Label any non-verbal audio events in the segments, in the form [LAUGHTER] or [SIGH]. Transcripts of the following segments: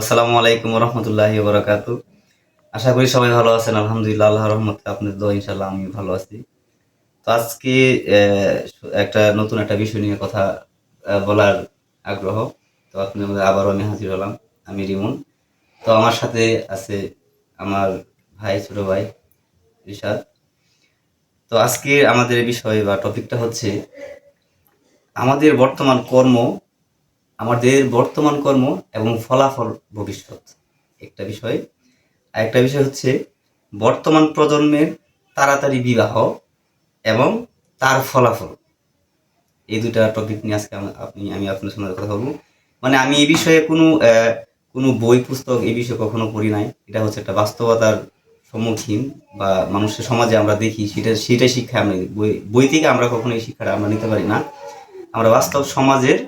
আসসালামু আলাইকুম রহমতুল্লাহি বরাকাত আশা করি সবাই ভালো আছেন, আলহামদুলিল্লাহ, আল্লাহ রহমতে আপনাদের দোয়া ইনশাল্লাহ আমি ভালো আছি। তো আজকে একটা নতুন একটা বিষয় নিয়ে কথা বলার আগ্রহ। তো আপনি আবারও আমি হাজির হলাম, আমি রিমন। তো আমার সাথে আছে আমার ভাই, ছোট ভাই রিশাদ তো আজকে আমাদের বিষয় বা টপিকটা হচ্ছে, আমাদের বর্তমান কর্ম আমাদের বর্তমান কর্ম এবং ফলাফল ভবিষ্যৎ। একটা বিষয়। আর একটা বিষয় হচ্ছে, বর্তমান প্রজন্মের তাড়াতাড়ি বিবাহ এবং তার ফলাফল। এই দুটা টপিক নিয়ে আজকে আপনি আমি আপনার সঙ্গে কথা বলব। মানে আমি এই বিষয়ে কোনো কোনো বই, পুস্তক এই বিষয়ে কখনো পড়ি নাই। এটা হচ্ছে একটা বাস্তবতার সম্মুখীন বা মানুষের সমাজে আমরা দেখি, সেটা সেটাই শিক্ষা আমরা বই বই থেকে আমরা কখনো এই শিক্ষাটা আমরা নিতে পারি না। আমরা বাস্তব সমাজের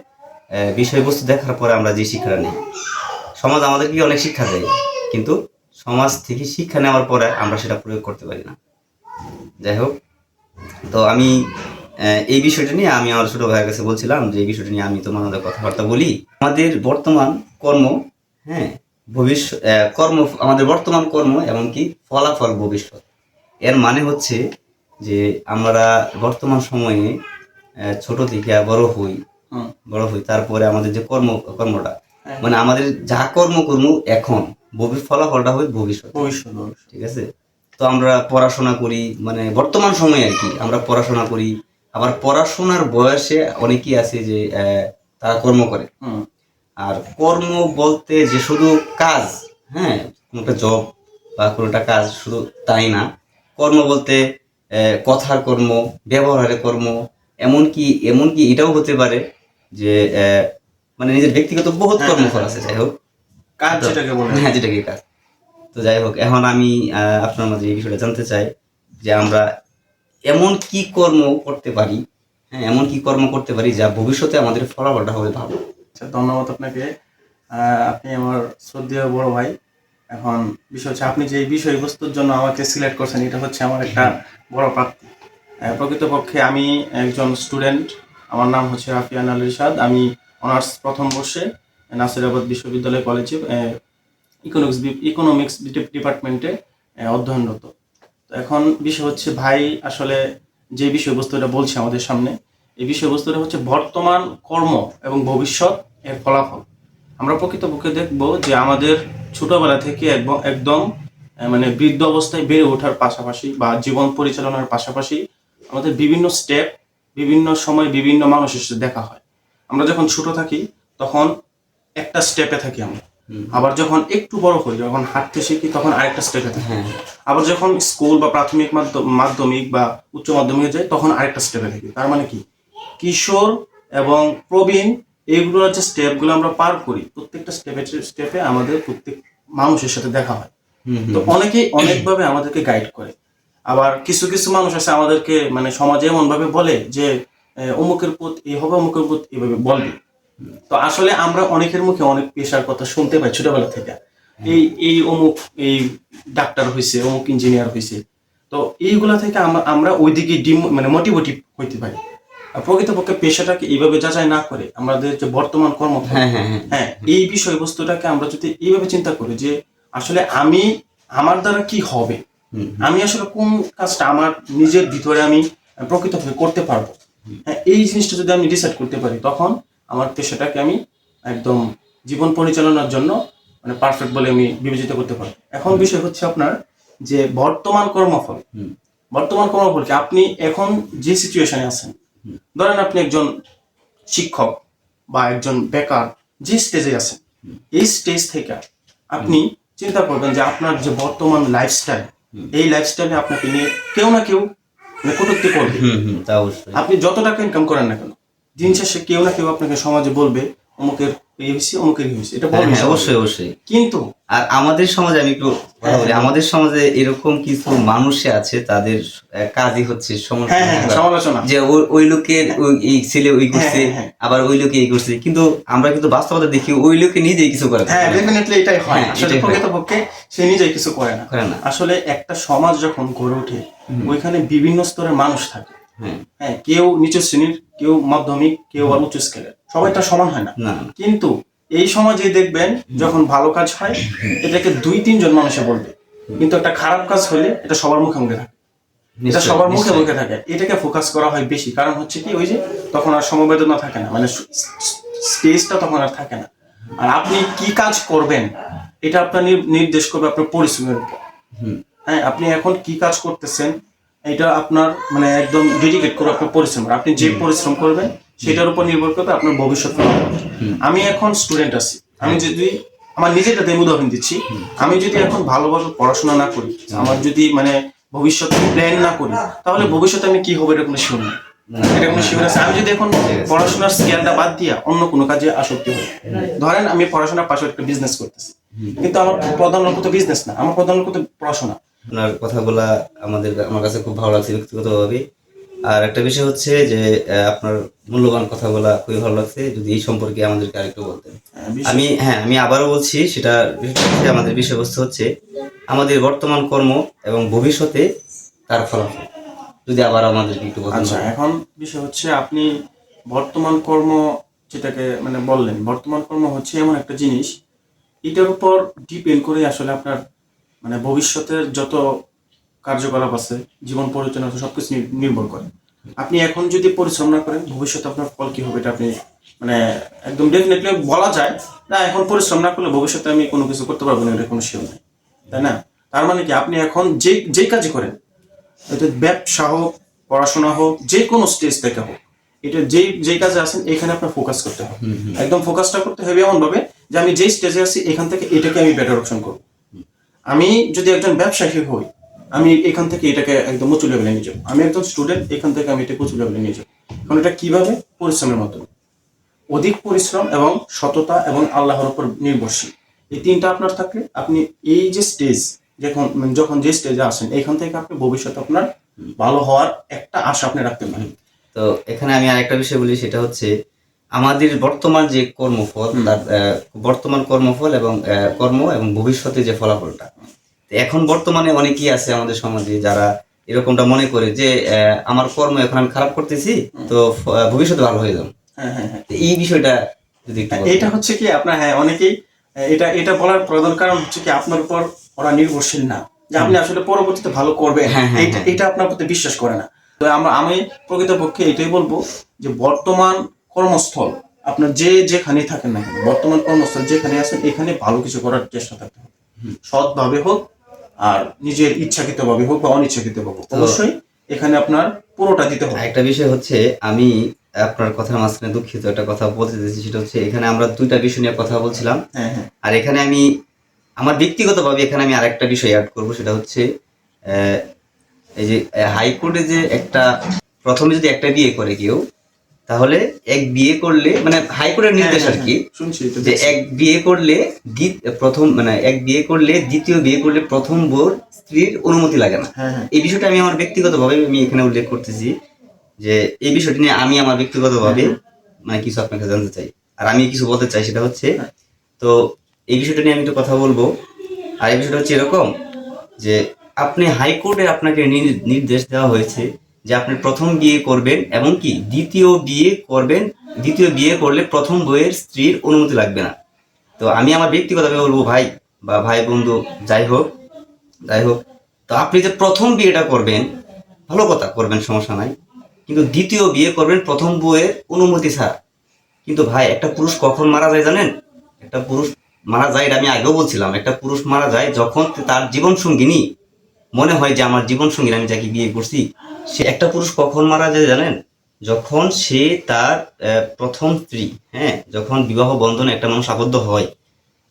বিষয়বস্তু দেখার পরে আমরা যে শিক্ষাটা নিই। সমাজ আমাদেরকে অনেক শিক্ষা দেয়? কিন্তু সমাজ থেকে শিক্ষা নেওয়ার পরে আমরা সেটা প্রয়োগ করতে পারি না। যাই হোক, তো আমি এই বিষয়টা নিয়ে আমি আমার ছোট ভাইয়ের কাছে বলছিলাম যে এই বিষয়টা নিয়ে আমি তোমার মধ্যে কথাবার্তা বলি। আমাদের বর্তমান কর্ম হ্যাঁ ভবিষ্যৎ কর্ম, আমাদের বর্তমান কর্ম এমনকি ফলাফল ভবিষ্যৎ। এর মানে হচ্ছে যে আমরা বর্তমান সময়ে ছোট থেকে বড় হই। বড় হই। তারপরে আমাদের যে কর্ম কর্মটা হ্যাঁ। মানে আমাদের যা কর্ম কর্ম এখন ভবি- ফলাফলটা হবে ভবিষ্যৎ। ভবিষ্যৎ। ঠিক আছে? তো আমরা পড়াশোনা করি মানে বর্তমান সময়ে আর কি আমরা পড়াশোনা করি। আবার পড়াশোনার বয়সে অনেকেই আছে যে আহ, তারা কর্ম করে। আর কর্ম বলতে যে শুধু কাজ হ্যাঁ কোনোটা জব বা কোনোটা কাজ শুধু তাই না। কর্ম বলতে কথার কর্ম ব্যবহারের কর্ম এমনকি এমনকি এটাও হতে পারে যে আহ, মানে নিজের ব্যক্তিগত বহুত হ্যাঁ, কর্মফল হ্যাঁ, আছে যাই হোক। কাজ যেটাকে বলে হ্যাঁ যেটা কি কাজ তো যাই হোক এখন আমি আপনার মাঝে এই বিষয়টা জানতে চাই যে আমরা এমন কি কর্ম করতে পারি হ্যাঁ এমন কি কর্ম করতে পারি যা ভবিষ্যতে আমাদের ফলাফলটা হবে ভালো। আচ্ছা ধন্যবাদ আপনাকে। আহ, আপনি আমার শ্রদ্ধেয় বড় ভাই। এখন বিষয় হচ্ছে আপনি যে বিষয়বস্তুর জন্য আমাকে সিলেক্ট করছেন এটা হচ্ছে আমার একটা বড় প্রাপ্তি। প্রকৃতপক্ষে আমি একজন স্টুডেন্ট আমার নাম হচ্ছে রাফিয়ান আল রিশাদ। আমি অনার্স প্রথম বর্ষে নাসিরাবাদ বিশ্ববিদ্যালয় কলেজে ইকোনমিক্স ইকোনমিক্স ডিপার্টমেন্টে অধ্যয়নরত। তো এখন বিষয় হচ্ছে ভাই আসলে যে বিষয়বস্তুটা বলছে আমাদের সামনে, এই বিষয়বস্তুটা হচ্ছে বর্তমান কর্ম এবং ভবিষ্যৎ এর ফলাফল। আমরা প্রকৃতপক্ষে দেখব যে আমাদের ছোটবেলা থেকে একদম মানে বৃদ্ধ অবস্থায় বেড়ে ওঠার পাশাপাশি বা জীবন পরিচালনার পাশাপাশি আমাদের বিভিন্ন স্টেপ বিভিন্ন সময় বিভিন্ন মানুষের সাথে দেখা হয়। আমরা যখন ছোট থাকি তখন একটা স্টেপে থাকি আমরা। আবার যখন একটু বড় হই যখন হাঁটতে শিখি তখন আরেকটা স্টেপে থাকি। হ্যাঁ। আবার যখন স্কুল বা প্রাথমিক মাধ্যমিক বা উচ্চ মাধ্যমিকে যাই তখন আরেকটা স্টেপে থাকি। তার মানে কি? কিশোর এবং প্রবীণ এইগুলোর যে স্টেপগুলো আমরা পার করি প্রত্যেকটা স্টেপে স্টেপে আমাদের প্রত্যেক মানুষের সাথে দেখা হয়। তো অনেকেই অনেকভাবে আমাদেরকে গাইড করে। আবার কিছু কিছু মানুষ আছে আমাদেরকে মানে সমাজে এমন ভাবে বলে যে অমুকের পুত এই হবে অমুকের পুত এইভাবে বলবে তো আসলে আমরা অনেকের মুখে অনেক পেশার কথা শুনতে পাই ছোটবেলা থেকে। এই এই অমুক এই ডাক্তার হয়েছে অমুক ইঞ্জিনিয়ার হয়েছে তো এইগুলা থেকে আমরা আমরা ওইদিকে ডিম মানে মোটিভেটিভ হইতে পারি। আর প্রকৃতপক্ষে পেশাটাকে এইভাবে যাচাই না করে আমাদের যে বর্তমান কর্ম হ্যাঁ হ্যাঁ হ্যাঁ। হ্যাঁ এই বিষয়বস্তুটাকে আমরা যদি এইভাবে চিন্তা করি যে আসলে আমি আমার দ্বারা কি হবে? আমি আসলে কোন কাজটা আমার নিজের ভিতরে আমি প্রকৃতভাবে করতে পারব? হ্যাঁ এই জিনিসটা যদি আমি ডিসাইড করতে পারি তখন আমার পেশাটাকে আমি একদম জীবন পরিচালনার জন্য মানে পারফেক্ট বলে আমি বিবেচিত করতে পারব। এখন বিষয় হচ্ছে আপনার যে বর্তমান কর্মফল বর্তমান কর্মফল কি? আপনি এখন যে সিচুয়েশনে আছেন ধরেন আপনি একজন শিক্ষক বা একজন বেকার যে স্টেজে আছেন এই স্টেজ থেকে আপনি চিন্তা করবেন যে আপনার যে বর্তমান লাইফস্টাইল। এই লাইফস্টাইলে আপনাকে নিয়ে কেউ না কেউ মানে কটূক্তি করবে। আপনি যত টাকা ইনকাম করেন না কেন দিন শেষে কেউ না কেউ আপনাকে সমাজে বলবে অমুকের এই হয়েছে অমুকের হয়েছে এটা বলবে হ্যাঁ, অবশ্যই অবশ্যই। কিন্তু আর আমাদের সমাজে আমি একটু কথা বলি আমাদের সমাজে এরকম কিছু মানুষে আছে তাদের কাজই হচ্ছে সমালোচনা। হ্যাঁ হ্যাঁ যে ওই- লোকের ওই এই ছেলে ওই করছে হ্যাঁ, হ্যাঁ। আবার ওই লোকে এই করছে। কিন্তু আমরা কিন্তু বাস্তবতা দেখি ওই লোকে নিজেই কিছু করে হ্যাঁ ডেফিনেটলি এটাই হয়। হ্যাঁ, আসলে প্রকৃতপক্ষে সে নিজেই কিছু করে না। করে না। আসলে একটা সমাজ যখন গড়ে ওঠে ওইখানে বিভিন্ন স্তরের মানুষ থাকে। হ্যাঁ। হ্যাঁ কেউ নিচু শ্রেণির কেউ মাধ্যমিক কেউ আর উচ্চ স্কেলের। সবাই তো সমান হয় না। কিন্তু এই সমাজে দেখবেন যখন ভালো কাজ হয় এটাকে দুই তিনজন মানুষে বলবে। কিন্তু একটা খারাপ কাজ হলে এটা সবার মুখে মুখে থাকে। এটা সবার মুখে মুখে থাকে। এটাকে ফোকাস করা হয় বেশি। কারণ হচ্ছে কি ওই যে তখন আর সমবেদনা থাকে না। মানে স্পেসটা তখন আর থাকে না। আর আপনি কি কাজ করবেন এটা আপনার নির্দেশ করবে আপনার পরিশ্রমের উপর। হ্যাঁ আপনি এখন কি কাজ করতেছেন এটা আপনার মানে একদম ডেডিকেট করবে আপনার পরিশ্রম। আপনি যে পরিশ্রম করবেন সেটার উপর নির্ভর করবে আপনার ভবিষ্যৎ আমি এখন স্টুডেন্ট আছি। আমি যদি আমার নিজেরটা আমি উদাহরণ দিচ্ছি। আমি যদি এখন ভালোভাবে পড়াশোনা না করি আমার যদি মানে ভবিষ্যৎ প্ল্যান না করি তাহলে ভবিষ্যতে আমি কি হবে এটা কোনো শিওর নেই। এটা কোনো শিওর আছে। আমি যদি এখন পড়াশোনার স্কেলটা বাদ দিয়া অন্য কোনো কাজে আসক্তি হই ধরেন আমি পড়াশোনার পাশে একটা বিজনেস করতেছি। কিন্তু আমার প্রধান লক্ষ্য তো বিজনেস না আমার প্রধান লক্ষ্য তো পড়াশোনা। আপনার কথাগুলা আমাদের আমার কাছে খুব ভালো লাগছে ব্যক্তিগতভাবে। আর একটা বিষয় হচ্ছে যে আপনার মূল্যবান কথাগুলা খুবই ভালো লাগছে যদি এই সম্পর্কে আমাদেরকে আরেকটু বলতেন। হ্যাঁ, আমি হ্যাঁ আমি আবারও বলছি সেটা আমাদের বিষয়বস্তু হচ্ছে আমাদের বর্তমান কর্ম এবং ভবিষ্যতে তার ফলাফল। যদি আবার আমাদেরকে একটু বলতেন। আচ্ছা এখন বিষয় হচ্ছে আপনি বর্তমান কর্ম যেটাকে মানে বললেন বর্তমান কর্ম হচ্ছে এমন একটা জিনিস এটার উপর ডিপেন্ড করে আসলে আপনার মানে ভবিষ্যতের যত কার্যকলাপ আছে জীবন পরিচালনা আছে সবকিছু নির্ভর করে। আপনি এখন যদি পরিশ্রম না করেন ভবিষ্যতে আপনার ফল কি হবে এটা আপনি মানে একদম ডেফিনেটলি বলা যায় না এখন পরিশ্রম না করলে ভবিষ্যতে আমি কোনো কিছু করতে পারব না এটা কোনো শিওর নেই। তাই না? তার মানে কি আপনি এখন যে যেই কাজ করেন এটা ব্যবসা হোক পড়াশোনা হোক যে কোনো স্টেজ থেকে হোক এটা যেই যেই কাজে আছেন এখানে আপনার ফোকাস করতে হবে। একদম ফোকাসটা করতে হবে এমন ভাবে যে আমি যেই স্টেজে আছি এখান থেকে এটাকে আমি বেটার অপশন করব। আমি যদি একজন ব্যবসায়ী হই আমি এখান থেকে এটাকে একদম উঁচু লেভেলে নিয়ে যাব। আমি একজন স্টুডেন্ট এখান থেকে আমি এটাকে উঁচু লেভেলে নিয়ে যাব। এখন এটা কীভাবে? পরিশ্রমের মাধ্যমে। অধিক পরিশ্রম এবং সততা এবং আল্লাহর উপর নির্ভরশীল। এই তিনটা আপনার থাকলে আপনি এই যে স্টেজ যখন যখন যে স্টেজে আসেন এখান থেকে আপনি ভবিষ্যতে আপনার ভালো হওয়ার একটা আশা আপনি রাখতে পারেন। তো এখানে আমি আরেকটা বিষয় বলি সেটা হচ্ছে আমাদের বর্তমান যে কর্মফল তার বর্তমান কর্মফল এবং কর্ম এবং ভবিষ্যতে যে ফলাফলটা এখন বর্তমানে অনেকেই আছে আমাদের সমাজে যারা এরকমটা মনে করে যে আমার কর্ম এখন আমি খারাপ করতেছি তো ভবিষ্যতে ভালো হয়ে যাবে। হ্যাঁ হ্যাঁ হ্যাঁ। এই বিষয়টা যদি এটা হচ্ছে কি আপনার হ্যাঁ অনেকেই এটা এটা বলার প্রধান কারণ হচ্ছে কি আপনার উপর ওরা নির্ভরশীল না। যে আপনি আসলে পরবর্তীতে ভালো করবে হ্যাঁ, হ্যাঁ, এটা এটা আপনার প্রতি বিশ্বাস করে না। তো আমরা আমি প্রকৃতপক্ষে এটাই বলব যে বর্তমান কর্মস্থল আপনার যে যেখানেই থাকেন না কেন বর্তমান কর্মস্থল যেখানে আছেন এখানে ভালো কিছু করার চেষ্টা থাকতে হবে। সৎভাবে হোক আর নিজের ইচ্ছাকৃত ভাবে হোক বা অনিচ্ছাকৃত ভাবে হোক অবশ্যই এখানে আপনার পুরোটা দিতে হবে। একটা বিষয় হচ্ছে আমি আপনার কথার মাঝখানে দুঃখিত একটা কথা বলতে চাইছি সেটা হচ্ছে এখানে আমরা দুইটা বিষয় নিয়ে কথা বলছিলাম। হ্যাঁ হ্যাঁ। আর এখানে আমি আমার ব্যক্তিগতভাবে এখানে আমি আরেকটা বিষয় অ্যাড করব সেটা হচ্ছে আহ, এই যে হাইকোর্টে যে একটা প্রথমে যদি একটা বিয়ে করে কেউ তাহলে এক বিয়ে করলে মানে হাইকোর্টের নির্দেশ আর কি শুনছি যে এক বিয়ে করলে প্রথম মানে এক বিয়ে করলে দ্বিতীয় বিয়ে করলে প্রথম বোর স্ত্রীর অনুমতি লাগে না। হ্যাঁ হ্যাঁ। এই বিষয়টা আমি আমার ব্যক্তিগতভাবে আমি এখানে উল্লেখ করতেছি যে এই বিষয়টি নিয়ে আমি আমার ব্যক্তিগতভাবে মানে কিছু আপনাকে জানতে চাই। আর আমি কিছু বলতে চাই সেটা হচ্ছে তো এই বিষয়টা নিয়ে আমি একটু কথা বলব। আর এই বিষয়টা হচ্ছে এরকম যে আপনি হাইকোর্টে আপনাকে নির- নির্দেশ দেওয়া হয়েছে যে আপনি প্রথম বিয়ে করবেন এবং কি দ্বিতীয় বিয়ে করবেন, দ্বিতীয় বিয়ে করলে প্রথম বইয়ের স্ত্রীর অনুমতি লাগবে না। তো আমি আমার ব্যক্তিগতভাবে বলব, ভাই বা ভাই বন্ধু, যাই হোক যাই হোক, তো আপনি যে প্রথম বিয়েটা করবেন, ভালো কথা, করবেন, সমস্যা নাই। কিন্তু দ্বিতীয় বিয়ে করবেন প্রথম বইয়ের অনুমতি ছাড়া। কিন্তু ভাই, একটা পুরুষ কখন মারা যায় জানেন? একটা পুরুষ মারা যায়, এটা আমি আগেও বলছিলাম, একটা পুরুষ মারা যায় যখন তার জীবন সঙ্গিনী মনে হয় যে আমার জীবন সঙ্গিনী আমি যাকে বিয়ে করছি সে একটা পুরুষ কখন মারা যায় জানেন? যখন সে তার প্রথম স্ত্রী হ্যাঁ? যখন বিবাহ বন্ধনে একটা মানুষ আবদ্ধ হয়,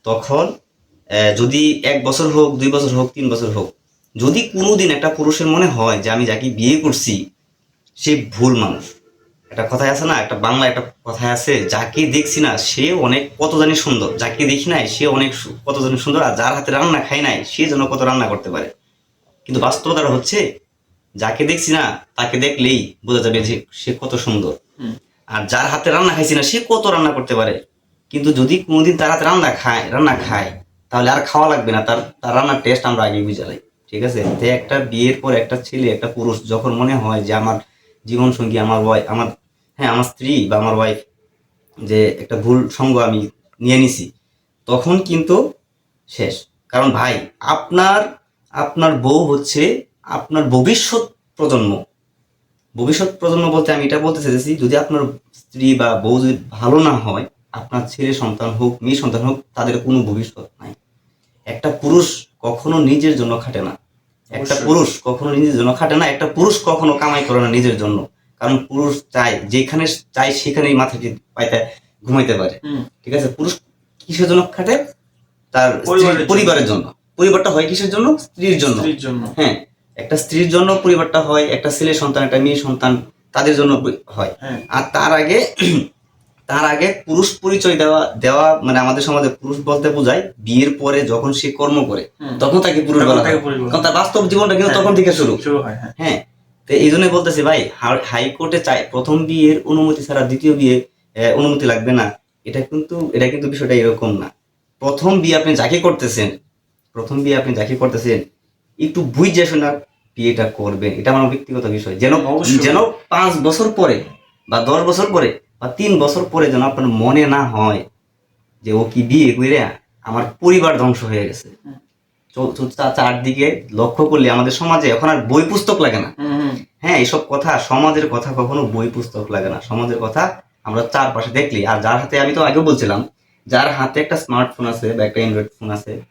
তখন যদি এক বছর হোক, দুই বছর হোক, তিন বছর হোক, যদি কোনোদিন একটা পুরুষের মনে হয় যে আমি যাকে বিয়ে করছি, সে ভুল মানুষ। একটা কথায় আছে না, একটা বাংলা একটা কথায় আছে, যাকে দেখছি না, সে অনেক কত জানি সুন্দর। যাকে দেখি নাই, সে অনেক কত জানি সুন্দর, আর যার হাতে রান্না খাই নাই, সে যেন কত রান্না করতে পারে। কিন্তু বাস্তবতাটা হচ্ছে যাকে দেখছি না তাকে দেখলেই বোঝা যাবে যে সে কত সুন্দর। আর যার হাতে রান্না খাইছি না সে কত রান্না করতে পারে? কিন্তু যদি কোনোদিন তার হাতে রান্না খায় রান্না খায় তাহলে আর খাওয়া লাগবে না। তার তার রান্নার টেস্ট আমরা আগে বুঝালাই ঠিক আছে? তো একটা বিয়ের পর একটা ছেলে একটা পুরুষ যখন মনে হয় যে আমার জীবন সঙ্গী আমার ওয়াইফ আমার হ্যাঁ আমার স্ত্রী বা আমার ওয়াইফ যে একটা ভুল সঙ্গ আমি নিয়ে নিছি তখন কিন্তু শেষ। কারণ ভাই আপনার আপনার বউ হচ্ছে আপনার ভবিষ্যৎ প্রজন্ম ভবিষ্যৎ প্রজন্ম বলতে আমি এটা বলতে চাইছি যদি আপনার স্ত্রী বা বউ যদি ভালো না হয় আপনার ছেলে সন্তান হোক মেয়ে সন্তান হোক তাদের কোনো ভবিষ্যৎ নাই। একটা পুরুষ কখনো নিজের জন্য খাটে না। একটা পুরুষ কখনো নিজের জন্য খাটে না একটা পুরুষ কখনো কামাই করে না নিজের জন্য। কারণ পুরুষ চায় যেখানে চায় সেখানেই মাথা পাইতে ঘুমাইতে পারে। ঠিক আছে? পুরুষ কিসের জন্য খাটে? তার পরিবারের জন্য। পরিবারটা হয় কিসের জন্য। স্ত্রীর জন্য। হ্যাঁ। একটা স্ত্রীর জন্য পরিবারটা হয় একটা ছেলে সন্তান একটা মেয়ে সন্তান তাদের জন্য হয়। হ্যাঁ। আর তার আগে [CLEARS THROAT] তার আগে পুরুষ পরিচয় দেওয়া দেওয়া মানে আমাদের সমাজে পুরুষ বলতে বোঝায় বিয়ের পরে যখন সে কর্ম করে তখন তাকে পুরুষ বলা হয়। কারণ তার বাস্তব জীবনটা কিন্তু হ্যাঁ। তখন থেকে শুরু। শুরু হয় হ্যাঁ। তো এই জন্যই বলতেছি ভাই হাইকোর্টে চাই প্রথম বিয়ের অনুমতি ছাড়া দ্বিতীয় বিয়ে অনুমতি লাগবে না। এটা কিন্তু এটা কিন্তু বিষয়টা এরকম না। প্রথম বিয়ে আপনি যাকে করতেছেন প্রথম বিয়ে আপনি যাকে করতেছেন একটু বুঝ বুঝে শোনা বিয়েটা করবেন এটা আমার ব্যক্তিগত বিষয়। যেন। যেন পাঁচ বছর পরে বা দশ বছর পরে বা তিন বছর পরে যেন আপনার মনে না হয় যে ও কি বিয়ে করে আমার পরিবার ধ্বংস হয়ে গেছে। চা- চারদিকে লক্ষ্য করলে আমাদের সমাজে এখন আর বই পুস্তক লাগে না। হুম, হুম। হ্যাঁ এইসব কথা সমাজের কথা কখনো বই পুস্তক লাগে না। সমাজের কথা আমরা চারপাশে দেখলি। আর যার হাতে আমি তো আগে বলছিলাম যার হাতে একটা স্মার্টফোন আছে বা একটা অ্যান্ড্রয়েড ফোন আছে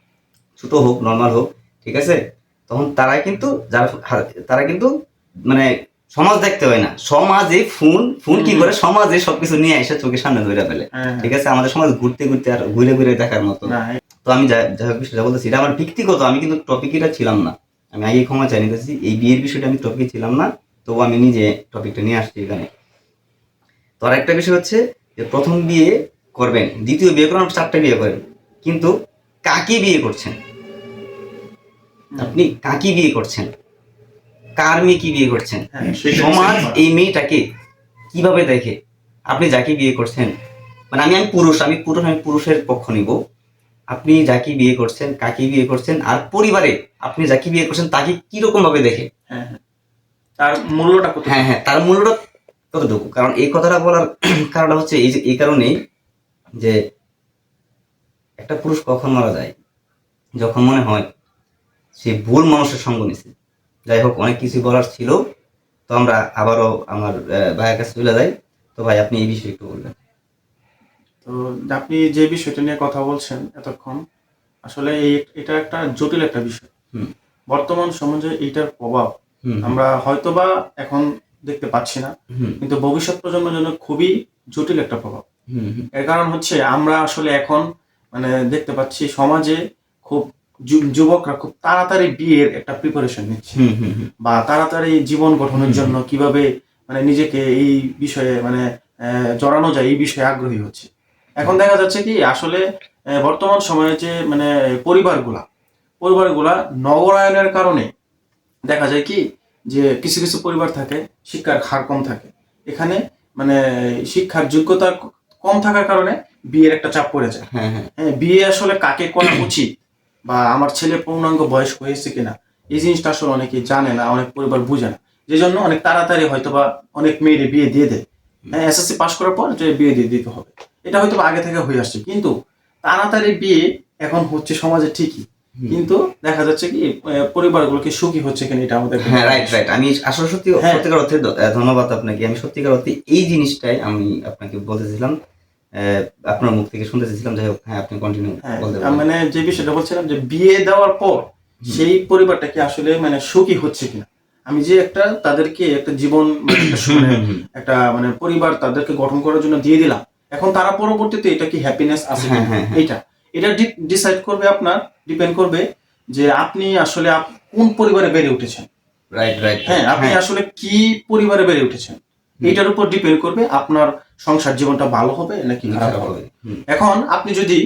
ছোট হোক নর্মাল হোক ঠিক আছে? তখন তারা কিন্তু যারা তারা কিন্তু মানে সমাজ দেখতে হয় না। সমাজে ফোন ফোন কি করে? সমাজে সবকিছু নিয়ে এসে চোখের সামনে ধরে ফেলে। হ্যাঁ, ঠিক আছে? আমাদের সমাজ ঘুরতে ঘুরতে আর ঘুরে ঘুরে দেখার মতো। তো আমি যা- হোক বলতেছি এটা আমার ব্যক্তিগত আমি কিন্তু টপিকটা ছিলাম না। আমি আগে ক্ষমা চাই নিতেছি এই বিয়ের বিষয়টা আমি টপিকে ছিলাম না তবু আমি নিজে টপিকটা নিয়ে আসছি এখানে। তো আর একটা বিষয় হচ্ছে যে প্রথম বিয়ে করবেন দ্বিতীয় বিয়ে করেন চারটা বিয়ে করেন কিন্তু কাকে বিয়ে করছেন? আপনি কাকে বিয়ে করছেন? কার মেয়ে কি বিয়ে করছেন? হ্যাঁ, সমাজ এই মেয়েটাকে কীভাবে দেখে? আপনি যাকে বিয়ে করছেন মানে আমি আমি পুরুষ আমি পুরুষ আমি পুরুষের পক্ষ নিব। আপনি যাকে বিয়ে করছেন কাকে বিয়ে করছেন আর পরিবারে আপনি যাকে বিয়ে করছেন তাকে কীরকম ভাবে দেখে? হ্যাঁ, হ্যাঁ। তার মূল্যটা কত হ্যাঁ হ্যাঁ তার মূল্যটা কতটুকু? কারণ এই কথাটা বলার কারণটা হচ্ছে এই যে এই কারণেই যে একটা পুরুষ কখন মারা যায়? যখন মনে হয় সে ভুল মানুষের সঙ্গ নিছে। যাই হোক অনেক কিছু বলার ছিল। তো আমরা আবারও আমার ভাইয়ের কাছে চলে যাই। তো ভাই আপনি এই বিষয়ে একটু বলবেন। তো আপনি যে বিষয়টা নিয়ে কথা বলছেন এতক্ষণ আসলে এই এটা একটা জটিল একটা বিষয়। হুম। বর্তমান সমাজে এইটার প্রভাব আমরা হয়তোবা এখন দেখতে পাচ্ছি না কিন্তু ভবিষ্যৎ প্রজন্মের জন্য খুবই জটিল একটা প্রভাব। এর কারণ হচ্ছে আমরা আসলে এখন মানে দেখতে পাচ্ছি সমাজে খুব যুবকরা খুব তাড়াতাড়ি বিয়ের একটা প্রিপারেশন নিচ্ছে। বা তাড়াতাড়ি জীবন গঠনের জন্য কীভাবে মানে নিজেকে এই বিষয়ে মানে জড়ানো যায় এই বিষয়ে আগ্রহী হচ্ছে। এখন দেখা যাচ্ছে কি আসলে বর্তমান সময়ে যে মানে পরিবারগুলা পরিবারগুলা নগরায়নের কারণে দেখা যায় কি যে কিছু কিছু পরিবার থাকে শিক্ষার হার কম থাকে। এখানে মানে শিক্ষার যোগ্যতা কম থাকার কারণে বিয়ের একটা চাপ পড়ে যায়। হ্যাঁ হ্যাঁ। হ্যাঁ বিয়ে আসলে কাকে করা উচিত? বা আমার ছেলে পূর্ণাঙ্গ বয়স হয়েছে কিনা এই জিনিসটা আসলে অনেকে জানে না অনেক পরিবার বুঝে না। যে জন্য অনেক তাড়াতাড়ি হয়তো বা অনেক মেয়েরে বিয়ে দিয়ে দেয়। হ্যাঁ এসএসসি পাশ করার পর যে বিয়ে দিয়ে দিতে হবে। এটা হয়তো আগে থেকে হয়ে আসছে। কিন্তু তাড়াতাড়ি বিয়ে এখন হচ্ছে সমাজে ঠিকই। কিন্তু দেখা যাচ্ছে কি পরিবারগুলোকে সুখী হচ্ছে কিনা এটা আমাদের হ্যাঁ রাইট রাইট আমি আসলে সত্যি হ্যাঁ। সত্যিকার অর্থে ধন্যবাদ আপনাকে। আমি সত্যিকার অর্থে এই জিনিসটাই আমি আপনাকে বলতেছিলাম আপনার মুখ থেকে শুনতে চেয়েছিলাম যাই হোক হ্যাঁ আপনি কন্টিনিউ হ্যাঁ বলতে মানে যে বিষয়টা বলছিলাম যে বিয়ে দেওয়ার পর সেই পরিবারটা কি আসলে মানে সুখী হচ্ছে কিনা? আমি যে একটা তাদেরকে একটা জীবন মানে একটা মানে। একটা মানে পরিবার তাদেরকে গঠন করার জন্য দিয়ে দিলাম। এখন তারা পরবর্তীতে এটা কি হ্যাপিনেস আছে হ্যাঁ? হ্যাঁ, হ্যাঁ। এটা ডিসাইড করবে আপনার ডিপেন্ড করবে যে আপনি আসলে কোন পরিবারে বেড়ে উঠেছেন। রাইট রাইট হ্যাঁ আপনি আসলে কি পরিবারে বেড়ে উঠেছেন? এটার উপর ডিপেন্ড করবে আপনার সংসার জীবনটা ভালো হবে নাকি খারাপ হবে? এখন আপনি যদি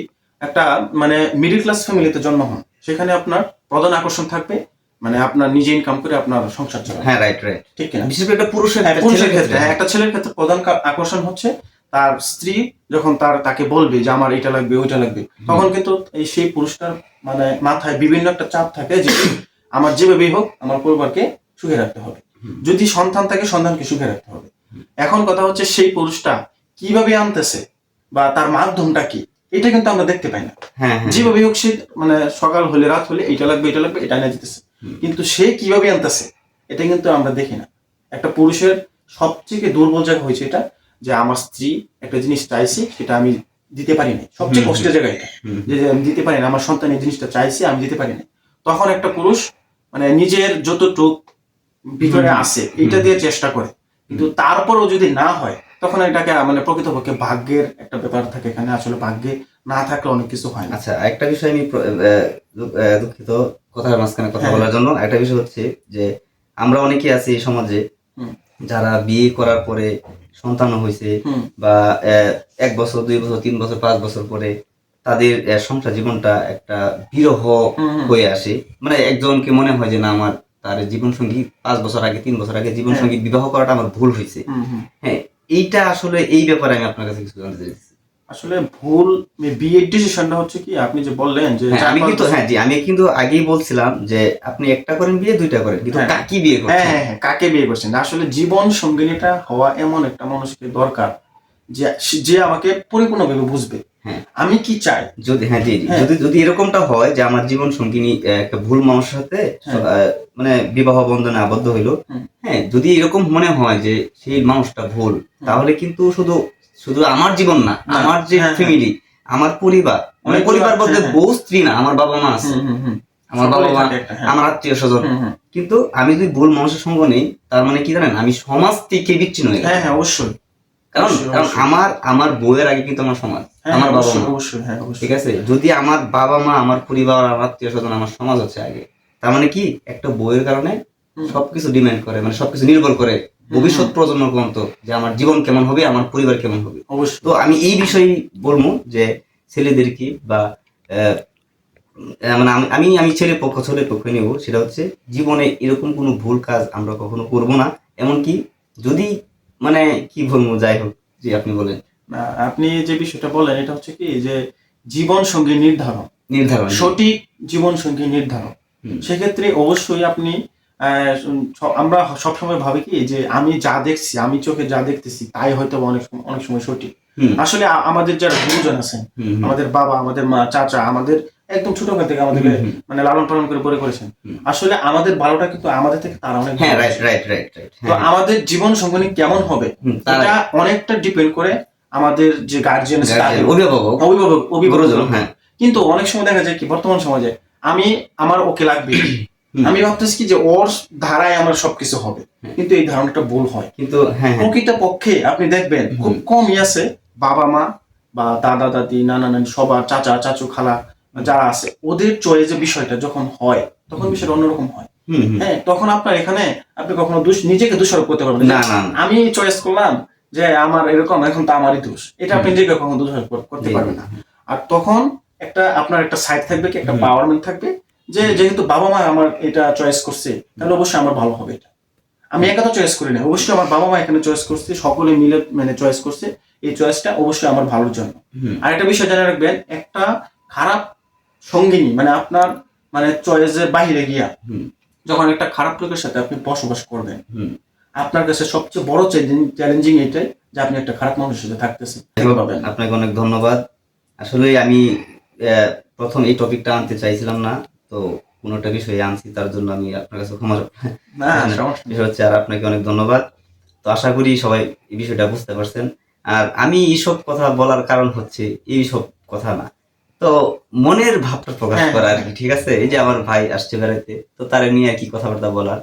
একটা মানে মিডল ক্লাস ফ্যামিলিতে জন্ম হন সেখানে আপনার প্রধান আকর্ষণ থাকবে মানে আপনার নিজে ইনকাম করে আপনার সংসার চালানো। হ্যাঁ রাইট রাইট ঠিক কিনা? বিশেষ করে একটা পুরুষের হ্যাঁ, পুরুষের ক্ষেত্রে। হ্যাঁ, একটা ছেলের ক্ষেত্রে প্রধান আকর্ষণ হচ্ছে তার স্ত্রী যখন তার তাকে বলবে যে আমার এটা লাগবে ওইটা লাগবে তখন কিন্তু এই সেই পুরুষটার মানে মাথায় বিভিন্ন একটা চাপ থাকে যে আমার যেভাবেই হোক আমার পরিবারকে সুখে রাখতে হবে। যদি সন্তান থাকে সন্তানকে সুখে রাখতে হবে। এখন কথা হচ্ছে সেই পুরুষটা কীভাবে আনতেছে বা তার মাধ্যমটা কি? এটা কিন্তু আমরা দেখতে পাই না। যেভাবে হোক সে মানে সকাল হলে রাত হলে এটা লাগবে এটা লাগবে এটা এনে দিতেছে। কিন্তু সে কীভাবে আনতেছে এটা কিন্তু আমরা দেখি না। একটা পুরুষের সবথেকে দুর্বল জায়গা হয়েছে এটা যে আমার স্ত্রী একটা জিনিস চাইছে সেটা আমি দিতে পারি না সবচেয়ে কষ্টের জায়গা এটা। যে আমি দিতে পারি না আমার সন্তান এই জিনিসটা চাইছে আমি দিতে পারি না তখন একটা পুরুষ মানে নিজের যতটুক ভিতরে আছে এটা দিয়ে চেষ্টা করে। কিন্তু তারপরও যদি না হয় তখন এটাকে মানে প্রকৃতপক্ষে ভাগ্যের একটা ব্যাপার থাকে এখানে। আসলে ভাগ্যে না থাকলে অনেক কিছু হয় না। আচ্ছা একটা বিষয় আমি দুঃখিত কথার মাঝখানে কথা হ্যাঁ। বলার জন্য। একটা বিষয় হচ্ছে যে আমরা অনেকেই আছি এই সমাজে যারা বিয়ে করার পরে সন্তান হয়েছে বা এক বছর দুই বছর তিন বছর পাঁচ বছর পরে তাদের সংসার জীবনটা একটা বিরহ। হয়ে আসে। মানে একজনকে মনে হয় যে না আমার তার জীবন সঙ্গী পাঁচ বছর আগে তিন বছর আগে জীবন সঙ্গী বিবাহ করাটা আমার ভুল হয়েছে। হ্যাঁ এইটা আসলে এই ব্যাপারে আমি আপনার কাছে কিছু জানতে চাইছি। আসলে ভুল বিয়ের ডিসিশনটা হচ্ছে কি আপনি যে বললেন যে হ্যাঁ, আমি কিন্তু হ্যাঁ জি আমি কিন্তু আগেই বলছিলাম যে আপনি একটা করেন বিয়ে দুইটা করেন কিন্তু হ্যাঁ। কাকি বিয়ে হ্যাঁ করছেন। হ্যাঁ হ্যাঁ কাকে বিয়ে করছেন? আসলে জীবন সঙ্গিনীটা হওয়া এমন একটা মানুষকে দরকার যে যে আমাকে পরিপূর্ণভাবে বুঝবে। হ্যাঁ। আমি কি চাই যদি হ্যাঁ জি হ্যাঁ। যদি যদি এরকমটা হয় যে আমার জীবন সঙ্গিনী একটা ভুল মানুষের সাথে হ্যাঁ। মানে বিবাহ বন্ধনে আবদ্ধ হইল হ্যাঁ যদি এরকম মনে হয় যে সেই মানুষটা ভুল তাহলে কিন্তু শুধু শুধু আমার জীবন না আমার যে হ্যাঁ, ফ্যামিলি আমার পরিবার মানে পরিবার বলতে হ্যাঁ, বউ স্ত্রী না আমার বাবা মা আছে। আমার বাবা মা হ্যাঁ। আমার আত্মীয় স্বজন। কিন্তু আমি যদি ভুল মানুষের সঙ্গ নেই তার মানে কি জানেন আমি সমাজ থেকে বিচ্ছিন্ন হয়ে। হ্যাঁ হ্যাঁ অবশ্যই কারণ কারণ আমার আমার বউয়ের আগে কিন্তু আমার সমাজ হ্যাঁ, আমার বাবা অবশ্যই, মা। অবশ্যই হ্যাঁ ঠিক আছে? যদি আমার বাবা মা আমার পরিবার আমার আত্মীয় স্বজন আমার সমাজ হচ্ছে আগে তার মানে কি? একটা বইয়ের কারণে সবকিছু ডিমান্ড করে মানে সবকিছু নির্ভর করে ভবিষ্যৎ প্রজন্ম পর্যন্ত যে আমার জীবন কেমন হবে আমার পরিবার কেমন হবে। অবশ্যই। তো আমি এই বিষয়ে বলব যে ছেলেদেরকে বা আহ, আহ, মানে আমি- আমি আমি ছেলে পক্ষ ছেলের পক্ষ নেব সেটা হচ্ছে জীবনে এরকম কোনো ভুল কাজ আমরা কখনো করব না। এমনকি যদি মানে কি বলব যাই হোক জি আপনি বলেন। আপনি যে বিষয়টা বলেন এটা হচ্ছে কি যে জীবন সঙ্গী নির্ধারণ। নির্ধারণ। সঠিক জীবন সঙ্গী নির্ধারণ সেক্ষেত্রে অবশ্যই আপনি আহ, আমরা সবসময় ভাবি কি যে আমি যা দেখছি আমি চোখে যা দেখতেছি তাই হয়তো অনেক সময়- অনেক সময় সঠিক। আসলে আমাদের যারা গুরুজন আছেন আমাদের বাবা আমাদের মা চাচা আমাদের একদম ছোটবেলা থেকে হুম। মানে লালন পালন করে বড় করেছেন। আসলে আমাদের ভালোটা কিন্তু আমাদের থেকে তারা অনেক হ্যাঁ রাইট রাইট রাইট রাইট তো আমাদের জীবন সঙ্গী কেমন হবে এটা অনেকটা ডিপেন্ড করে আমাদের যে গার্জিয়ান অভিভাবক। অভিভাবক অভিভাবক। হ্যাঁ। কিন্তু অনেক সময় দেখা যায় কি বর্তমান সমাজে আমি আমার ওকে লাগবে। আমি ভাবতেছি কি যে ওর ধারায় আমার সবকিছু হবে। হ্যাঁ। কিন্তু এই ধারণাটা ভুল হয়। কিন্তু হ্যাঁ হ্যাঁ। প্রকৃত পক্ষে আপনি দেখবেন খুব কমই আছে বাবা মা বা দাদা দাদি নানা নানি সবার চাচা চাচু খালা যারা আছে ওদের চয়েসের বিষয়টা যখন হয় তখন বিষয়টা অন্যরকম হয়। হ্যাঁ তখন আপনার এখানে আপনি কখনো দোষ নিজেকে দোষারোপ করতে পারবেন না। না। আমি চয়েস করলাম যে আমার এরকম এখন তো আমারই দোষ। এটা আপনি নিজেকে কখনো দোষারোপ করতে পারবেন না। আর তখন একটা আপনার একটা সাইড থাকবে কি? একটা হুম। পাওয়ারমেন্ট থাকবে যে যেহেতু বাবা মা আমার এটা চয়েস করছে তাহলে অবশ্যই আমার ভালো হবে এটা। আমি একা তো চয়েস করি না। অবশ্যই আমার বাবা মা এখানে চয়েস করছে সকলে মিলে মানে চয়েস করছে। এই চয়েসটা অবশ্যই আমার ভালোর জন্য। আর একটা বিষয় জানা রাখবেন একটা খারাপ সঙ্গিনী মানে আপনার মানে চয়েসের বাইরে গিয়া যখন একটা খারাপ লোকের সাথে আপনি বসবাস করবেন। আপনার কাছে সবচেয়ে বড় চ্যালেঞ্জিং এটাই যে আপনি একটা খারাপ মানুষের সাথে থাকতেছেন। পাবেন আপনাকে অনেক ধন্যবাদ। আসলে আমি প্রথম এই টপিকটা আনতে চাইছিলাম না তো কোনো একটা বিষয়ে আনছি তার জন্য আমি আপনার কাছে ক্ষমা না হ্যাঁ, বিষয় হচ্ছে আর আপনাকে অনেক ধন্যবাদ। তো আশা করি সবাই এই বিষয়টা বুঝতে পারছেন। আর আমি এইসব কথা বলার কারণ হচ্ছে এইসব কথা না। তো মনের ভাবটা প্রকাশ হ্যাঁ, করা আর। কি ঠিক আছে? এই যে আমার ভাই আসছে বেড়াইতে তো তারে নিয়ে আর কি কথাবার্তা বলার।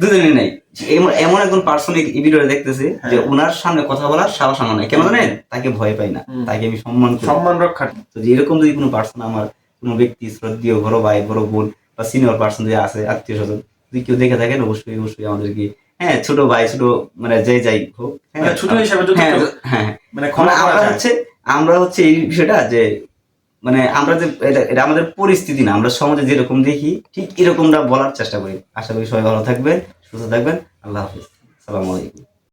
দুজনেই নাই। এমন- এমন একজন পার্সন এই ভিডিওটা দেখতেছে যে হ্যাঁ। ওনার সামনে কথা বলার সাহস আমার নাই। কেন জানেন? তাকে ভয় পাই না। তাকে আমি সম্মান সম্মান রক্ষা তো যে এরকম যদি কোনো পার্সন আমার কোনো ব্যক্তি শ্রদ্ধীয় বড় ভাই বড় বোন বা সিনিয়র পার্সন যে আছে আত্মীয় স্বজন যদি কেউ দেখে থাকেন অবশ্যই অবশ্যই আমাদেরকে হ্যাঁ ছোট ভাই ছোট মানে যে যাই হোক হ্যাঁ, মানে ছোট হিসাবে যদি হ্যাঁ হ্যাঁ মানে আমরা যায়। হচ্ছে আমরা হচ্ছে এই বিষয়টা যে মানে আমরা যে, এটা- আমাদের পরিস্থিতি না, আমরা সমাজে যেরকম দেখি, ঠিক এরকমটা বলার চেষ্টা করি। আশা করি সবাই ভালো থাকবেন, সুস্থ থাকবেন, আল্লাহ হাফিজ। সালাম আলাইকুম।